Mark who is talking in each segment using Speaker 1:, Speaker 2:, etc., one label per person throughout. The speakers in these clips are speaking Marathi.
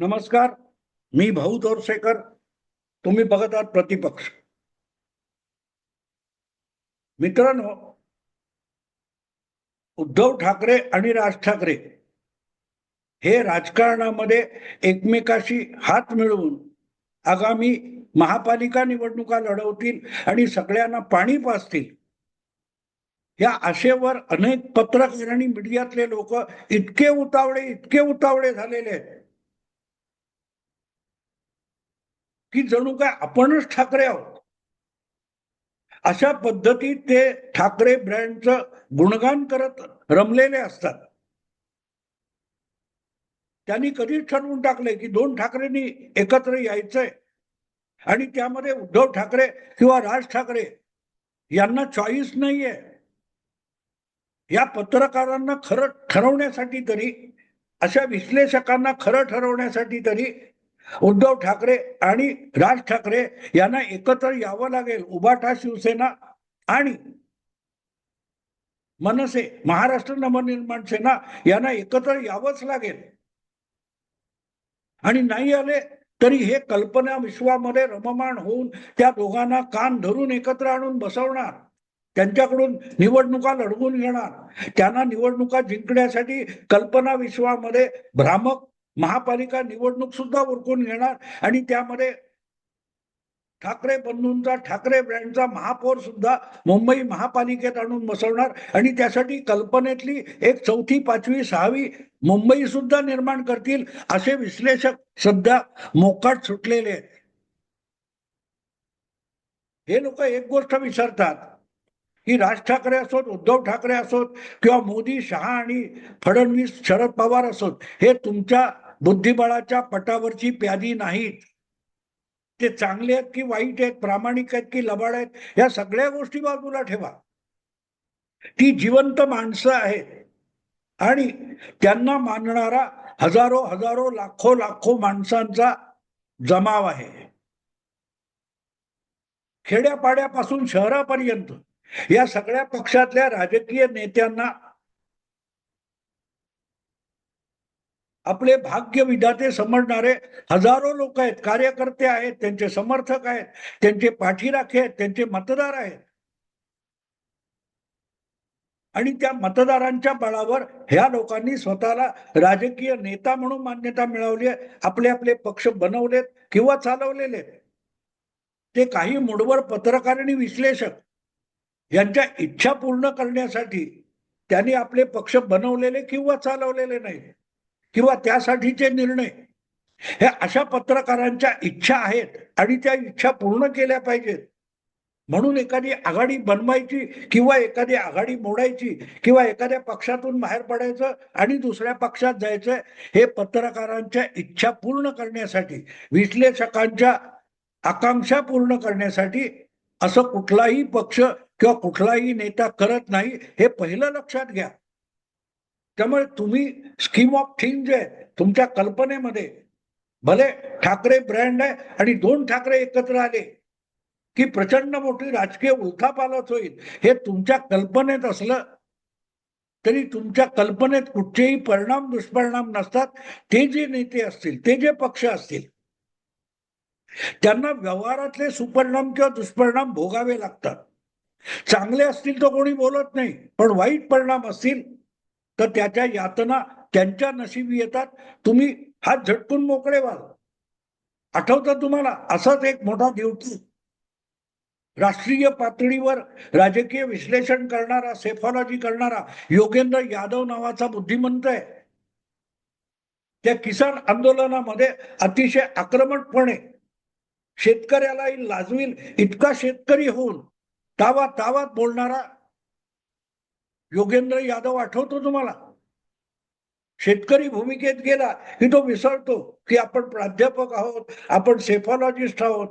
Speaker 1: नमस्कार मी भाऊ दोरसेकर तुम्ही बघत आहात प्रतिपक्ष. मित्रांनो उद्धव ठाकरे आणि राज ठाकरे हे राजकारणामध्ये एकमेकाशी हात मिळवून आगामी महापालिका निवडणुका लढवतील आणि सगळ्यांना पाणी पाजतील. या आशेवर अनेक पत्रकार आणि मीडियातले लोक इतके उतावळे इतके उतावळे झालेले आहेत. की जणू काय आपणच ठाकरे आहोत. अशा पद्धतीत ते ठाकरे ब्रँडचं गुणगान करत रमलेले असतात. त्यांनी कधीच ठरवून टाकले की दोन ठाकरेंनी एकत्र यायचंय. आणि त्यामध्ये उद्धव ठाकरे किंवा राज ठाकरे यांना चॉईस नाहीये. या पत्रकारांना खरं ठरवण्यासाठी तरी अशा विश्लेषकांना खरं ठरवण्यासाठी तरी उद्धव ठाकरे आणि राज ठाकरे यांना एकत्र यावं लागेल. उबाठा शिवसेना आणि मनसे महाराष्ट्र नवनिर्माण सेना यांना एकत्र यावंच लागेल. आणि नाही आले तरी हे कल्पना विश्वामध्ये रममाण होऊन त्या दोघांना कान धरून एकत्र आणून बसवणार. त्यांच्याकडून निवडणुका लढवून घेणार. त्यांना निवडणुका जिंकण्यासाठी कल्पना विश्वामध्ये भ्रामक महापालिका निवडणूक सुद्धा उरकून घेणार. आणि त्यामध्ये ठाकरे बंधूंचा ठाकरे ब्रँडचा महापौर सुद्धा मुंबई महापालिकेत आणून बसवणार. आणि त्यासाठी कल्पनेतली एक चौथी पाचवी सहावी मुंबई सुद्धा निर्माण करतील असे विश्लेषक सध्या मोकाट सुटलेले आहेत. हे लोक एक गोष्ट विसरतात की राज ठाकरे असोत उद्धव ठाकरे असोत किंवा मोदी शहा आणि फडणवीस शरद पवार असोत हे तुमच्या बुद्धिबळाच्या पटावरची प्यादी नाहीत. ते चांगले आहेत की वाईट आहेत प्रामाणिक आहेत की लबाड आहेत या सगळ्या गोष्टी बाजूला ठेवा. ती जिवंत माणसं आहेत. आणि त्यांना मानणारा हजारो हजारो लाखो लाखो माणसांचा जमाव आहे. खेड्यापाड्यापासून शहरापर्यंत या सगळ्या पक्षातल्या राजकीय नेत्यांना आपले भाग्य विधाते समजणारे हजारो लोक आहेत कार्यकर्ते आहेत त्यांचे समर्थक आहेत त्यांचे पाठीराखे आहेत त्यांचे मतदार आहेत. आणि त्या मतदारांच्या बळावर ह्या लोकांनी स्वतःला राजकीय नेता म्हणून मान्यता मिळवली आहे आपले आपले पक्ष बनवलेत किंवा चालवलेले ते काही मुडवर पत्रकार आणि विश्लेषक यांच्या इच्छा पूर्ण करण्यासाठी त्यांनी आपले पक्ष बनवलेले किंवा चालवलेले नाही किंवा त्यासाठीचे निर्णय. हे अशा पत्रकारांच्या इच्छा आहेत आणि त्या इच्छा पूर्ण केल्या पाहिजेत. म्हणून एखादी आघाडी बनवायची किंवा एखादी आघाडी मोडायची किंवा एखाद्या पक्षातून बाहेर पडायचं आणि दुसऱ्या पक्षात जायचं हे पत्रकारांच्या इच्छा पूर्ण करण्यासाठी विश्लेषकांच्या आकांक्षा पूर्ण करण्यासाठी असं कुठलाही पक्ष किंवा कुठलाही नेता करत नाही हे पहिलं लक्षात घ्या. त्यामुळे तुम्ही स्कीम ऑफ थिंग जे आहे तुमच्या कल्पनेमध्ये भले ठाकरे ब्रँड आहे आणि दोन ठाकरे एकत्र आले की प्रचंड मोठी राजकीय उलथापालथ होईल हे तुमच्या कल्पनेत असलं तरी तुमच्या कल्पनेत कुठचेही परिणाम दुष्परिणाम नसतात. ते जे नेते असतील ते जे पक्ष असतील त्यांना व्यवहारातले सुपरिणाम किंवा दुष्परिणाम भोगावे लागतात. चांगले असतील तर कोणी बोलत नाही पण वाईट परिणाम असतील तर त्याच्या यातना त्यांच्या नशिबी येतात. तुम्ही हात झटकून मोकळे व्हाल आठवतं तुम्हाला? असाच एक मोठा ड्युटी राष्ट्रीय पातळीवर राजकीय विश्लेषण करणारा सेफॉलॉजी करणारा योगेंद्र यादव नावाचा बुद्धिमंत आहे. त्या किसान आंदोलनामध्ये अतिशय आक्रमकपणे शेतकऱ्यालाही लाजवील इतका शेतकरी होऊन तावा तावात बोलणारा योगेंद्र यादव आठवतो तुम्हाला? शेतकरी भूमिकेत गेला की तो विसरतो की आपण प्राध्यापक आहोत आपण सेफॉलॉजिस्ट आहोत.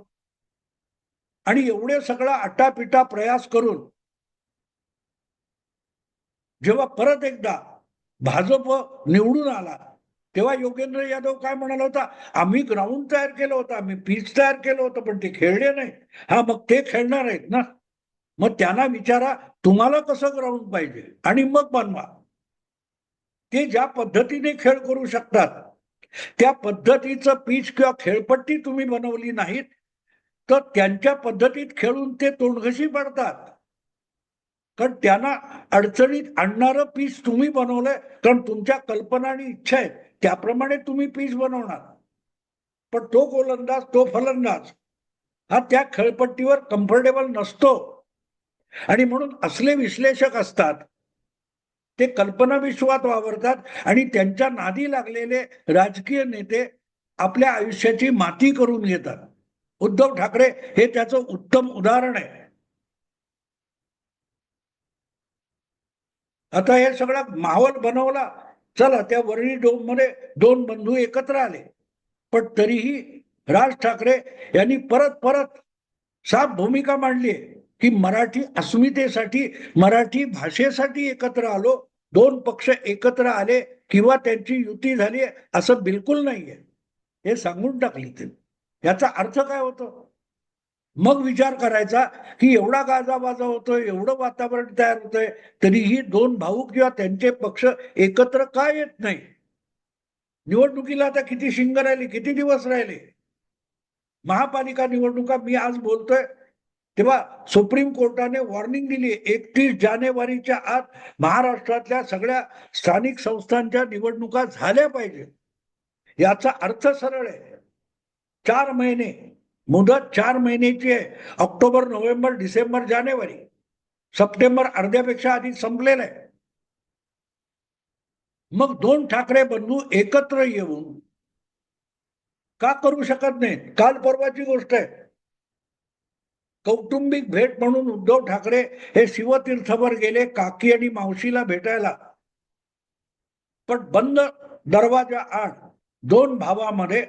Speaker 1: आणि एवढे सगळा आटापिटा प्रयास करून जेव्हा परत एकदा भाजप निवडून आला तेव्हा योगेंद्र यादव काय म्हणाला होता? आम्ही ग्राउंड तयार केलं होतं आम्ही पीच तयार केलं होतं पण ते खेळले नाही. हा मग ते खेळणार आहेत ना? मग त्यांना विचारा तुम्हाला कसं ग्राउंड पाहिजे? आणि मग बनवा. ते ज्या पद्धतीने खेळ करू शकतात त्या पद्धतीचं पीच किंवा खेळपट्टी तुम्ही बनवली नाहीत तर त्यांच्या पद्धतीत खेळून ते तोंडघशी पडतात. कारण त्यांना अडचणीत आणणारं पीच तुम्ही बनवलंय कारण तुमच्या कल्पना आणि इच्छा आहेत त्याप्रमाणे तुम्ही पीच बनवणार. पण तो गोलंदाज तो फलंदाज हा त्या खेळपट्टीवर कम्फर्टेबल नसतो. आणि म्हणून असले विश्लेषक असतात ते कल्पना विश्वात वावरतात आणि त्यांच्या नादी लागलेले राजकीय नेते आपल्या आयुष्याची माती करून घेतात. उद्धव ठाकरे हे त्याचं उत्तम उदाहरण आहे. आता हे सगळा माहोल बनवला चला त्या वरळी डोममध्ये दोन बंधू एकत्र आले. पण तरीही राज ठाकरे यांनी परत परत साफ भूमिका मांडली आहे. की मराठी अस्मितेसाठी मराठी भाषेसाठी एकत्र आलो दोन पक्ष एकत्र आले किंवा त्यांची युती झाली असं बिलकुल नाहीये. हे सांगून टाकली ते. याचा अर्थ काय होतो? मग विचार करायचा की एवढा गाजाबाजा होतोय एवढं वातावरण तयार होतंय तरीही दोन भाऊ किंवा त्यांचे पक्ष एकत्र का येत नाही? निवडणुकीला आता किती शिंग राहिली किती दिवस राहिले? महापालिका निवडणुका मी आज बोलतोय तेव्हा सुप्रीम कोर्टाने वॉर्निंग दिली एकतीस जानेवारीच्या आत महाराष्ट्रातल्या सगळ्या स्थानिक संस्थांच्या निवडणुका झाल्या पाहिजेत. याचा अर्थ सरळ आहे. चार महिने मुदत चार महिन्याची आहे. ऑक्टोबर नोव्हेंबर डिसेंबर जानेवारी. सप्टेंबर अर्ध्यापेक्षा आधी संपलेलं आहे. मग दोन ठाकरे बंधू एकत्र येऊन का करू शकत नाहीत? काल परवाची गोष्ट आहे. कौटुंबिक भेट म्हणून उद्धव ठाकरे हे शिवतीर्थवर गेले काकी आणि मावशीला भेटायला. पण बंद दरवाजा आड दोन भावामध्ये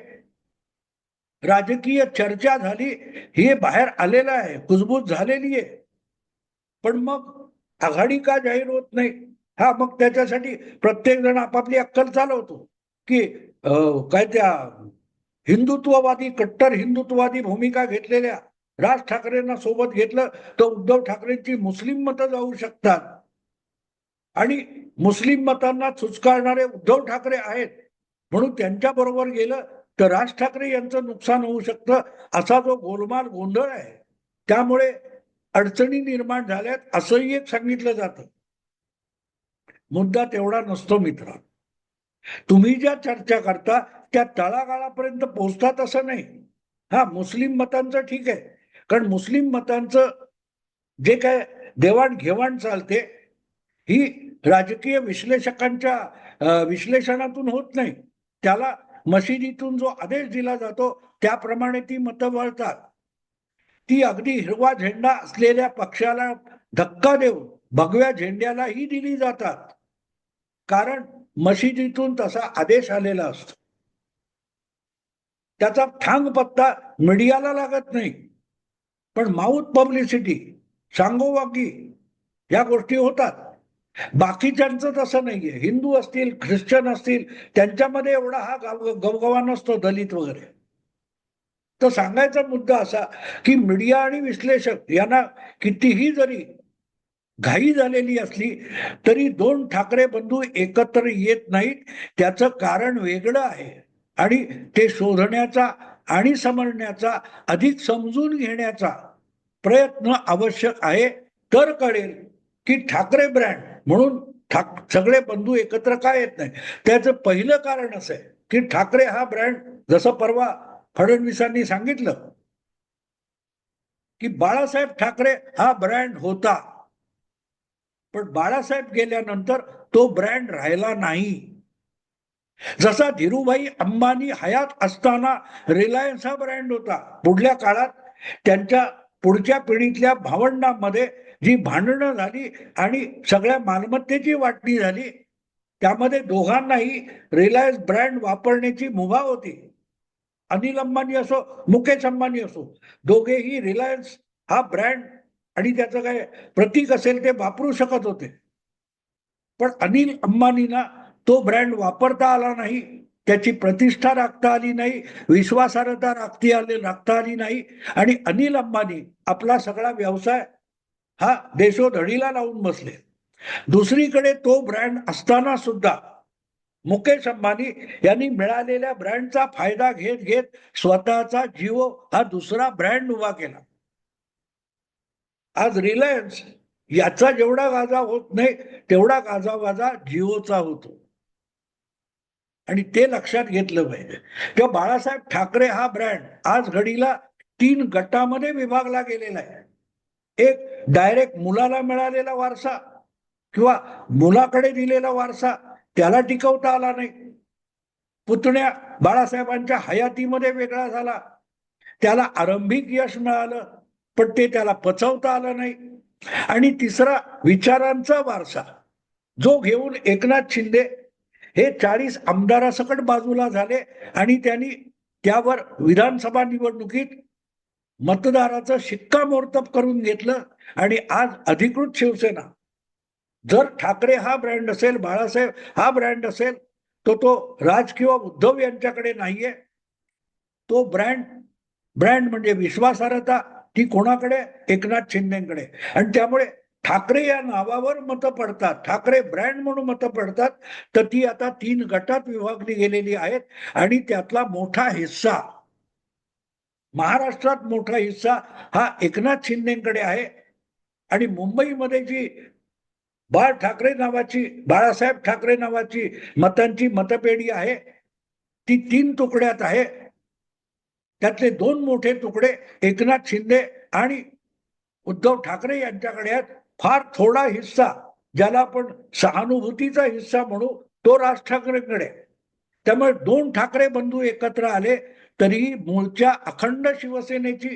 Speaker 1: राजकीय चर्चा झाली हे बाहेर आलेलं आहे कुजबूज झालेली आहे. पण मग आघाडी का जाहीर होत नाही? हा मग त्याच्यासाठी प्रत्येक जण आपापली अक्कल चालवतो की काय त्या हिंदुत्ववादी कट्टर हिंदुत्ववादी भूमिका घेतलेल्या राज ठाकरेंना सोबत घेतलं तर उद्धव ठाकरेंची मुस्लिम मतं जाऊ शकतात. आणि मुस्लिम मतांना चुचकारणारे उद्धव ठाकरे आहेत. म्हणून त्यांच्या बरोबर गेलं तर राज ठाकरे यांचं नुकसान होऊ शकतं असा जो गोलमाल गोंधळ आहे त्यामुळे अडचणी निर्माण झाल्यात असंही एक सांगितलं जातं. मुद्दा तेवढा नसतो मित्र. तुम्ही ज्या चर्चा करता त्या तळागाळापर्यंत पोहोचतात असं नाही. हा मुस्लिम मतांचं ठीक आहे. कारण मुस्लिम मतांचं जे काय देवाणघेवाण चालते ही राजकीय विश्लेषकांच्या विश्लेषणातून होत नाही. त्याला मशिदीतून जो आदेश दिला जातो त्याप्रमाणे ती मतं वळतात. ती अगदी हिरवा झेंडा असलेल्या पक्षाला धक्का देऊन भगव्या झेंड्यालाही दिली जातात. कारण मशिदीतून तसा आदेश आलेला असतो. त्याचा ठांग पत्ता मीडियाला लागत नाही. पण माऊथ पब्लिसिटी सांगोवाकी या गोष्टी होतात. बाकीच्यांचं तसं नाहीये. हिंदू असतील ख्रिश्चन असतील त्यांच्यामध्ये एवढा हा गाव गवगवा नसतो दलित वगैरे. तर सांगायचा मुद्दा असा की मीडिया आणि विश्लेषक यांना कितीही जरी घाई झालेली असली तरी दोन ठाकरे बंधू एकत्र येत नाहीत. त्याचं कारण वेगळं आहे. आणि ते शोधण्याचा आणि समजण्याचा अधिक समजून घेण्याचा प्रयत्न आवश्यक आहे. तर कळेल की ठाकरे ब्रँड म्हणून ठाक सगळे बंधू एकत्र का येत नाही त्याचं पहिलं कारण असं आहे की ठाकरे हा ब्रँड जसं परवा फडणवीसांनी सांगितलं की बाळासाहेब ठाकरे हा ब्रँड होता. पण बाळासाहेब गेल्यानंतर तो ब्रँड राहिला नाही. जसा धीरूभाई अंबानी हयात असताना रिलायन्स हा ब्रँड होता पुढल्या काळात त्यांच्या पुढच्या पिढीतल्या भावंडांमध्ये जी भांडणं झाली आणि सगळ्या मालमत्तेची वाटणी झाली त्यामध्ये दोघांनाही रिलायन्स ब्रँड वापरण्याची मुभा होती. अनिल अंबानी असो मुकेश अंबानी असो दोघेही रिलायन्स हा ब्रँड आणि त्याचं काय प्रतीक असेल ते वापरू शकत होते. पण अनिल अंबानीना तो ब्रँड वापरता आला नाही त्याची प्रतिष्ठा राखता आली नाही विश्वासार्हता राखती आली राखता आली नाही. आणि अनिल अंबानी आपला सगळा व्यवसाय हा देशोधडीला लावून बसले. दुसरीकडे तो ब्रँड असताना सुद्धा मुकेश अंबानी यांनी मिळालेल्या ब्रँडचा फायदा घेत घेत स्वतःचा जिओ हा दुसरा ब्रँड उभा केला. आज रिलायन्स याचा जेवढा गाजा होत नाही तेवढा गाजावाजा जिओचा होतो. आणि ते लक्षात घेतलं पाहिजे. किंवा बाळासाहेब ठाकरे हा ब्रँड आज घडीला तीन गटामध्ये विभागला गेलेला आहे. एक डायरेक्ट मुलाला मिळालेला वारसा किंवा मुलाकडे दिलेला वारसा त्याला टिकवता आला नाही. पुतण्या बाळासाहेबांच्या हयातीमध्ये वेगळा झाला. त्याला आरंभिक यश मिळालं पण ते त्याला पचवता आलं नाही. आणि तिसरा विचारांचा वारसा जो घेऊन एकनाथ शिंदे हे चाळीस आमदारासकट बाजूला झाले आणि त्यांनी त्यावर विधानसभा निवडणुकीत मतदाराचं शिक्कामोर्तब करून घेतलं आणि आज अधिकृत शिवसेना. जर ठाकरे हा ब्रँड असेल बाळासाहेब हा ब्रँड असेल तो तो राज किंवा उद्धव यांच्याकडे नाहीये. तो ब्रँड ब्रँड म्हणजे विश्वासार्हता ती कोणाकडे? एकनाथ शिंदेकडे. आणि त्यामुळे ठाकरे या नावावर मतं पडतात. ठाकरे ब्रँड म्हणून मतं पडतात. तर ती आता तीन गटात विभागली गेलेली आहेत आणि त्यातला मोठा हिस्सा महाराष्ट्रात मोठा हिस्सा हा एकनाथ शिंदेकडे आहे. आणि मुंबईमध्ये जी बाळ ठाकरे नावाची बाळासाहेब ठाकरे नावाची मतांची मतपेढी आहे ती तीन तुकड्यात आहे. त्यातले दोन मोठे तुकडे एकनाथ शिंदे आणि उद्धव ठाकरे यांच्याकडे आहेत. फार थोडा हिस्सा ज्याला आपण सहानुभूतीचा हिस्सा म्हणू तो राज ठाकरेंकडे. त्यामुळे दोन ठाकरे बंधू एकत्र आले तरीही मूळच्या अखंड शिवसेनेची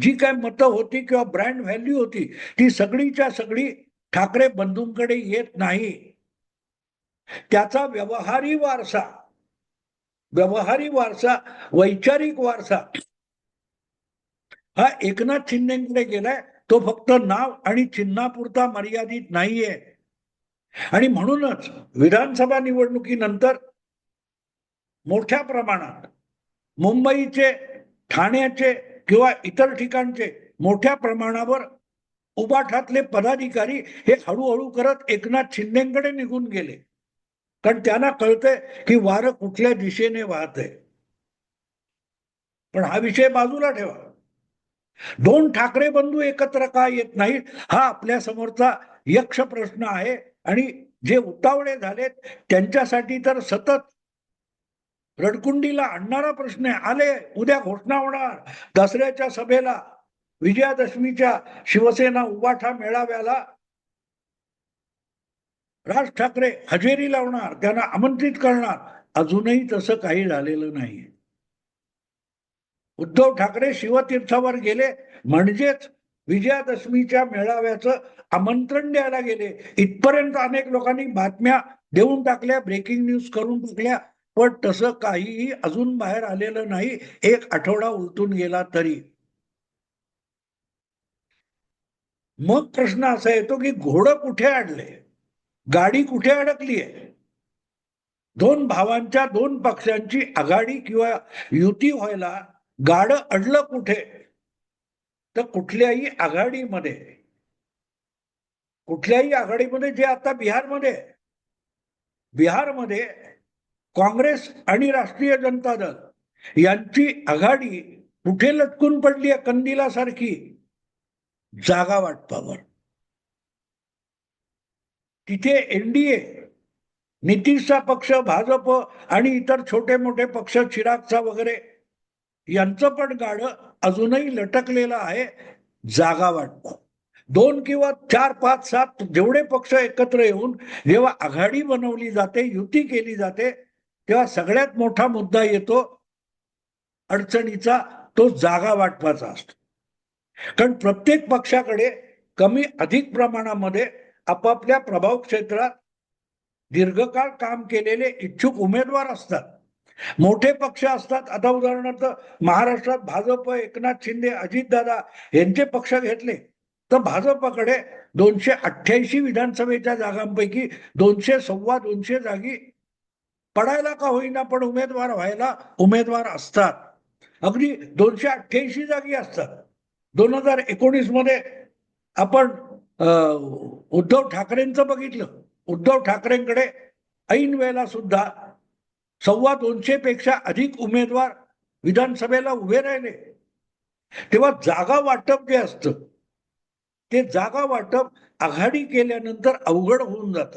Speaker 1: जी काय मतं होती किंवा ब्रँड व्हॅल्यू होती ती सगळीच्या सगळी ठाकरे बंधूंकडे येत नाही. त्याचा व्यवहारी वारसा व्यवहारी वारसा वैचारिक वारसा हा एकनाथ शिंदेकडे गेलाय. तो फक्त नाव आणि चिन्हापुरता मर्यादित नाहीये. आणि म्हणूनच विधानसभा निवडणुकीनंतर मोठ्या प्रमाणात मुंबईचे ठाण्याचे किंवा इतर ठिकाणचे मोठ्या प्रमाणावर उबाठातले पदाधिकारी हे हळूहळू करत एकनाथ शिंदेकडे निघून गेले. कारण त्यांना कळतंय की वारं कुठल्या दिशेने वाहत आहे पण हा विषय बाजूला ठेवा. दोन ठाकरे बंधू एकत्र का येत नाहीत हा आपल्या समोरचा यक्ष प्रश्न आहे. आणि जे उतावळे झालेत त्यांच्यासाठी तर सतत रडकुंडीला आणणारा प्रश्न आहे. आले उद्या घोषणा होणार. दसऱ्याच्या सभेला विजयादशमीच्या शिवसेना उबाठा मेळाव्याला राज ठाकरे हजेरी लावणार त्यांना आमंत्रित करणार. अजूनही तसं काही झालेलं नाही उद्धव ठाकरे शिवतीर्थावर गेले. म्हणजेच विजयादशमीच्या मेळाव्याचं आमंत्रण द्यायला गेले. इथपर्यंत अनेक लोकांनी बातम्या देऊन टाकल्या ब्रेकिंग न्यूज करून टाकल्या. पण तसं काहीही अजून बाहेर आलेलं नाही. एक आठवडा उलटून गेला तरी. मग प्रश्न असा येतो की घोडं कुठे अडले गाडी कुठे अडकली आहे दोन भावांच्या दोन पक्षांची आघाडी किंवा युती व्हायला गाडं अडलं कुठे? तर कुठल्याही आघाडीमध्ये कुठल्याही आघाडीमध्ये जे आता बिहारमध्ये बिहारमध्ये काँग्रेस आणि राष्ट्रीय जनता दल यांची आघाडी कुठे लटकून पडली आहे कंदिलासारखी? जागा वाटपावर तिथे एनडीए नितीशचा पक्ष भाजप आणि इतर छोटे मोठे पक्ष चिरागचा वगैरे यांचं पण गाडं अजूनही लटकलेलं आहे जागा वाटप दोन किंवा चार पाच सात जेवढे पक्ष एकत्र येऊन जेव्हा आघाडी बनवली जाते युती केली जाते तेव्हा सगळ्यात मोठा मुद्दा येतो अडचणीचा तो जागा वाटपाचा असतो. कारण प्रत्येक पक्षाकडे कमी अधिक प्रमाणामध्ये आपापल्या प्रभाव क्षेत्रात दीर्घकाळ काम केलेले इच्छुक उमेदवार असतात. मोठे पक्ष असतात. आता उदाहरणार्थ महाराष्ट्रात भाजप एकनाथ शिंदे अजितदादा यांचे पक्ष घेतले. तर भाजपकडे दोनशे अठ्ठ्याऐंशी विधानसभेच्या जागांपैकी दोनशे सव्वा दोनशे जागी पडायला का होईना पण उमेदवार व्हायला उमेदवार असतात. अगदी दोनशे अठ्ठ्याऐंशी जागी असतात. दोन हजार एकोणीसमध्ये आपण उद्धव ठाकरेंचं बघितलं. उद्धव ठाकरेंकडे ऐन वेळेला सुद्धा सव्वा दोनशे पेक्षा अधिक उमेदवार विधानसभेला उभे राहिले. तेव्हा जागा वाटप जे असतं ते जागा वाटप आघाडी केल्यानंतर अवघड होऊन जात.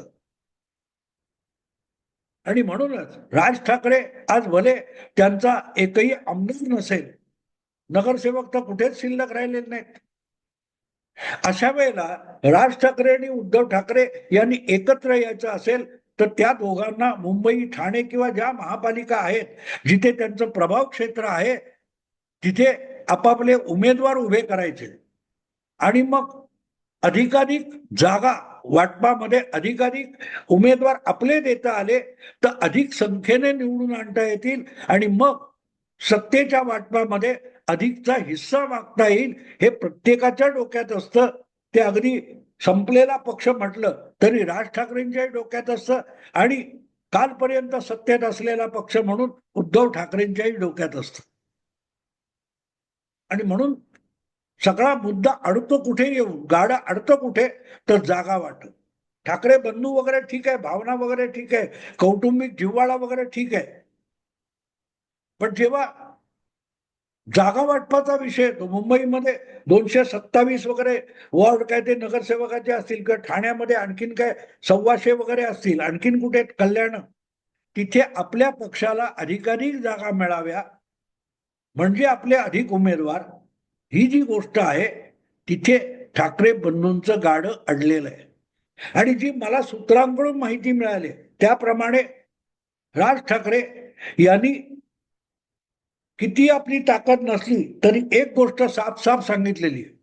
Speaker 1: आणि म्हणूनच राज ठाकरे आज भले त्यांचा एकही आमदार नसेल नगरसेवक तर कुठेच शिल्लक राहिलेले नाहीत. अशा वेळेला राज ठाकरे आणि उद्धव ठाकरे यांनी एकत्र यायचं असेल तर त्या दोघांना मुंबई ठाणे किंवा ज्या महापालिका आहेत जिथे त्यांचं प्रभाव क्षेत्र आहे तिथे आपापले उमेदवार उभे करायचे. आणि मग अधिकाधिक जागा वाटपामध्ये अधिकाधिक उमेदवार आपले देता आले तर अधिक संख्येने निवडून आणता येतील आणि मग सत्तेच्या वाटपामध्ये अधिकचा हिस्सा मागता येईल हे प्रत्येकाच्या डोक्यात असतं. ते अगदी संपलेला पक्ष म्हटलं तरी राज ठाकरेंच्याही डोक्यात असतं आणि कालपर्यंत सत्तेत असलेला पक्ष म्हणून उद्धव ठाकरेंच्याही डोक्यात असतं. आणि म्हणून सगळा मुद्दा अडतो कुठे येऊन गाडं अडतं कुठे तर जागा वाटत ठाकरे बंधू वगैरे ठीक आहे भावना वगैरे ठीक आहे कौटुंबिक जिव्हाळा वगैरे ठीक आहे. पण जेव्हा जागा वाटपाचा विषय तो. मुंबईमध्ये दोनशे सत्तावीस वगैरे वॉर्ड काय ते नगरसेवकाचे असतील किंवा ठाण्यामध्ये आणखीन काय सव्वाशे वगैरे असतील आणखीन कुठे कल्याण? तिथे आपल्या पक्षाला अधिकाधिक जागा मिळाव्या. म्हणजे आपले अधिक उमेदवार ही जी गोष्ट आहे तिथे ठाकरे बंधूंचं गाडं अडलेलं आहे. आणि जी मला सूत्रांकडून माहिती मिळाली त्याप्रमाणे राज ठाकरे यांनी किती आपली ताकद नसली तरी एक गोष्ट साफ साफ सांगितलेली आहे.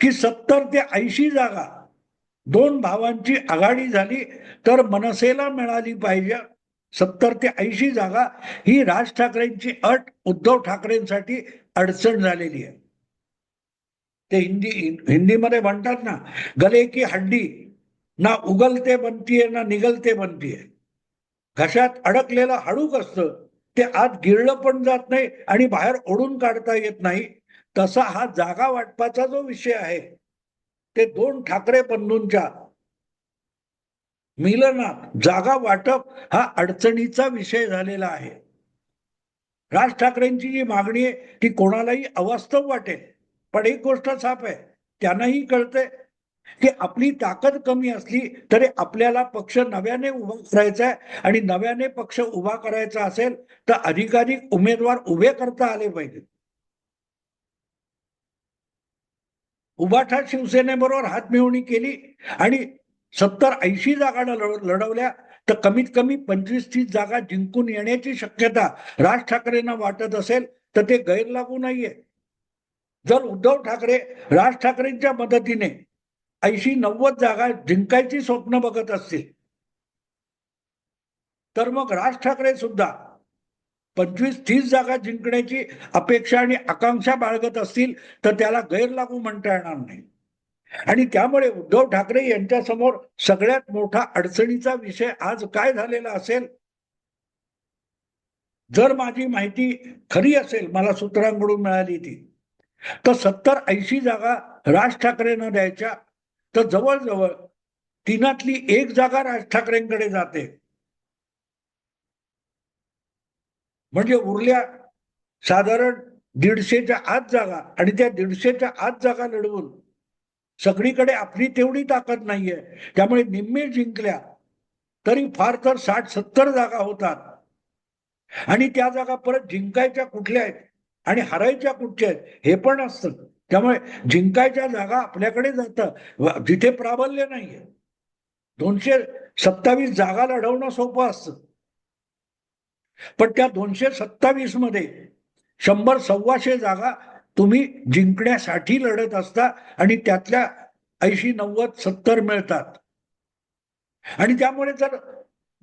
Speaker 1: की सत्तर ते ऐंशी जागा दोन भावांची आघाडी झाली तर मनसेला मिळाली पाहिजे. सत्तर ते ऐंशी जागा ही राज ठाकरेंची अट उद्धव ठाकरेंसाठी अडचण झालेली आहे. ते हिंदी हिंदीमध्ये म्हणतात ना गले की हड्डी ना उगलते बनतीये ना निगलते बनतीये. घशात अडकलेलं हाडूक असतं. ते आत गिळलं पण जात नाही आणि बाहेर ओढून काढता येत नाही. तसा हा जागा वाटपाचा जो विषय आहे ते दोन ठाकरे बंधूंच्या मिलनात जागा वाटप हा अडचणीचा विषय झालेला आहे. राज ठाकरेंची जी मागणी आहे ती कोणालाही अवास्तव वाटेल. पण एक गोष्ट साफ आहे त्यांनाही कळते की आपली ताकद कमी असली तरी आपल्याला पक्ष नव्याने उभा करायचा आहे. आणि नव्याने पक्ष उभा करायचा असेल तर अधिकाधिक उमेदवार उभे करता आले पाहिजेत. उभाठा शिवसेनेबरोबर हात मिळवणी केली आणि सत्तर ऐंशी जागा लढवल्या तर कमीत कमी पंचवीस तीस जागा जिंकून येण्याची शक्यता राज ठाकरेंना वाटत असेल तर ते गैरलागू नाहीये. जर उद्धव ठाकरे राज ठाकरेंच्या मदतीने ऐंशी नव्वद जागा जिंकायची स्वप्न बघत असतील. तर मग राज ठाकरे सुद्धा पंचवीस तीस जागा जिंकण्याची अपेक्षा आणि आकांक्षा बाळगत असतील तर त्याला गैरलागू म्हणता येणार नाही. आणि त्यामुळे उद्धव ठाकरे यांच्या समोर सगळ्यात मोठा अडचणीचा विषय आज काय झालेला असेल? जर माझी माहिती खरी असेल मला सूत्रांकडून मिळाली ती तर सत्तर ऐंशी जागा राज ठाकरेनं द्यायच्या तर जवळजवळ तीनातली एक जागा राज ठाकरेंकडे जाते. म्हणजे उरल्या साधारण दीडशेच्या आत जागा आणि त्या दीडशेच्या आत जागा लढवून सगळीकडे आपली तेवढी ताकद नाहीये. त्यामुळे निम्मे जिंकल्या तरी फार तर साठ सत्तर जागा होतात. आणि त्या जागा परत जिंकायच्या कुठल्या आहेत आणि हरायच्या कुठच्या आहेत हे पण असतं. त्यामुळे जिंकायच्या जागा आपल्याकडे जातं. जिथे प्राबल्य नाहीये. दोनशे सत्तावीस जागा लढवणं सोपं असतं. पण त्या दोनशे सत्तावीसमध्ये शंभर सव्वाशे जागा तुम्ही जिंकण्यासाठी लढत असता आणि त्यातल्या ऐंशी नव्वद सत्तर मिळतात. आणि त्यामुळे जर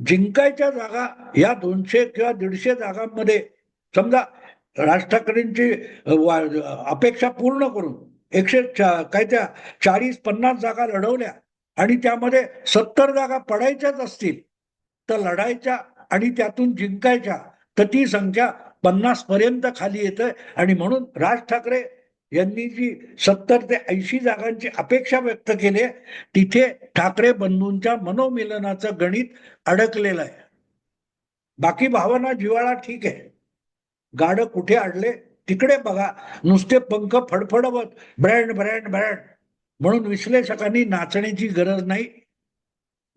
Speaker 1: जिंकायच्या जागा या दोनशे किंवा दीडशे जागांमध्ये समजा राज ठाकरेंची अपेक्षा पूर्ण करून एकशे काय त्या चाळीस पन्नास जागा लढवल्या आणि त्यामध्ये सत्तर जागा पडायच्याच असतील तर लढायच्या आणि त्यातून जिंकायच्या तर ती संख्या पन्नास पर्यंत खाली येते आणि म्हणून राज ठाकरे यांनी जी सत्तर ते ऐंशी जागांची अपेक्षा व्यक्त केली तिथे ठाकरे बंधूंच्या मनोमिलनाचं गणित अडकलेलं आहे. बाकी भावना जिवाळा ठीक आहे. गाड कुठे अडले तिकडे बघा. नुसते पंख फडफडवत ब्रँड ब्रँड ब्रँड. म्हणून विश्लेषकांनी नाचण्याची गरज नाही.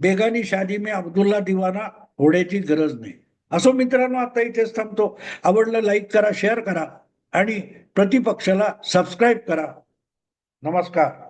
Speaker 1: बेगानी शादी में अब्दुल्ला दिवाना होण्याची गरज नाही. असो मित्रांनो आता इथेच थांबतो. आवडलं लाईक करा शेअर करा. आणि प्रतिपक्षाला सबस्क्राईब करा. नमस्कार.